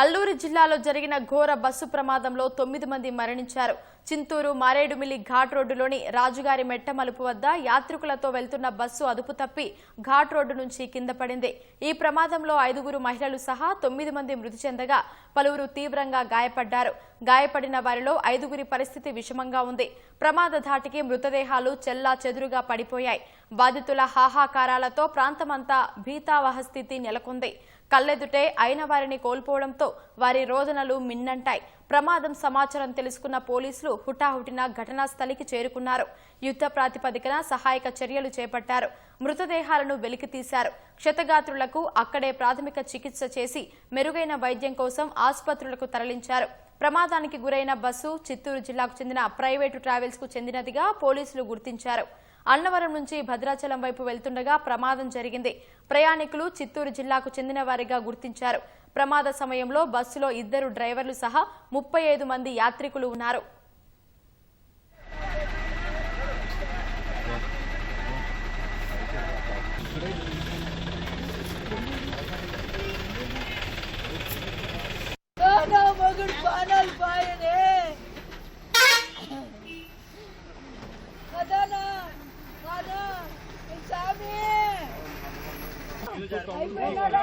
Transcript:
అల్లూరు జిల్లాలో జరిగిన ఘోర బస్సు ప్రమాదంలో తొమ్మిది మంది మరణించారు. చింతూరు మారేడుమిల్లి ఘాట్ రోడ్డులోని రాజుగారి మెట్ట మలుపు వద్ద యాత్రికులతో వెళ్తున్న బస్సు అదుపు తప్పి ఘాట్ రోడ్డు నుంచి కింద పడింది. ఈ ప్రమాదంలో ఐదుగురు మహిళలు సహా తొమ్మిది మంది మృతి చెందగా పలువురు తీవ్రంగా గాయపడ్డారు. గాయపడిన వారిలో ఐదుగురి పరిస్థితి విషమంగా ఉంది. ప్రమాద ధాటికి మృతదేహాలు చెల్లా చెదురుగా పడిపోయాయి. బాధితుల హాహాకారాలతో ప్రాంతమంతా భీతావహ స్థితి నెలకొంది. కళ్ళెదుటే అయిన వారిని కోల్పోవడంతో వారి రోదనలు మిన్నంటాయి. ప్రమాదం సమాచారం తెలుసుకున్న పోలీసులు హుటాహుటిన ఘటనా స్థలికి చేరుకున్నారు. యుద్ధ ప్రాతిపదికన సహాయక చర్యలు చేపట్టారు. మృతదేహాలను వెలికితీశారు క్షతగాత్రులకు అక్కడే ప్రాథమిక చికిత్స చేసి మెరుగైన వైద్యం కోసం ఆసుపత్రులకు తరలించారు. ప్రమాదానికి గురైన బస్సు చిత్తూరు జిల్లాకు చెందిన ప్రైవేటు ట్రావెల్స్కు చెందినదిగా పోలీసులు గుర్తించారు. అన్నవరం నుంచి భద్రాచలం వైపు వెళ్తుండగా ప్రమాదం జరిగింది. ప్రయాణికులు చిత్తూరు జిల్లాకు చెందిన వారిగా గుర్తించారు. ప్రమాద సమయంలో బస్సులో ఇద్దరు డ్రైవర్లు సహా ముప్పై ఐదు మంది యాత్రికులు ఉన్నారు. స్వామి అయిపోయినాడా